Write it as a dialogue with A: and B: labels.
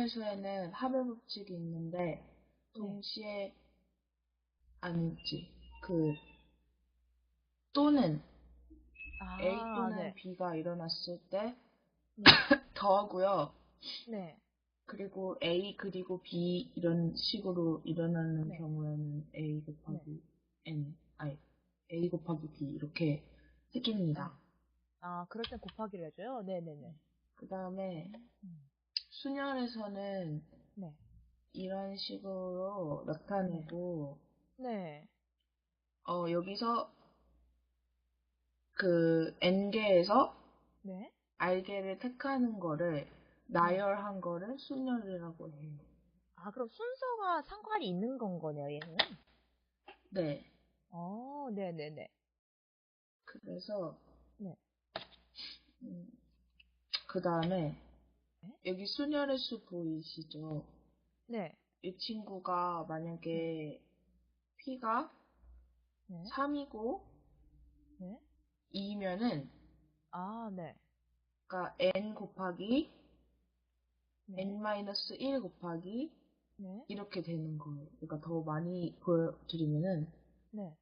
A: 부정회수에는 합의 법칙이 있는데 동시에 아니지 그 또는
B: 아,
A: A 또는
B: 네.
A: B가 일어났을 때
B: 네.
A: 더하고요.
B: 네.
A: 그리고 A 그리고 B 이런 식으로 일어나는
B: 네.
A: 경우에는 A 곱하기 N 아니 A 곱하기 B 이렇게 해줍니다.
B: 아, 그럴 땐 곱하기를 해줘요? 네네네.
A: 그 다음에
B: 음.
A: 순열에서는
B: 네.
A: 이런 식으로 나타내고
B: 네.
A: 어 여기서 그 N개에서
B: 네.
A: R개를 택하는 거를 나열한 거를 순열이라고 해요.
B: 아, 그럼 순서가 상관이 있는 건 거네요, 얘는?
A: 네.
B: 어, 네네네.
A: 그래서
B: 네.
A: 그 다음에
B: 네?
A: 여기 순열의 수 보이시죠?
B: 네.
A: 이 친구가 만약에 P가
B: 네.
A: 3이고
B: 네.
A: 2면은
B: 아, 네.
A: 그러니까 n 곱하기
B: 네.
A: n-1 곱하기
B: 네.
A: 이렇게 되는 거예요. 그러니까 더 많이 보여드리면은
B: 네.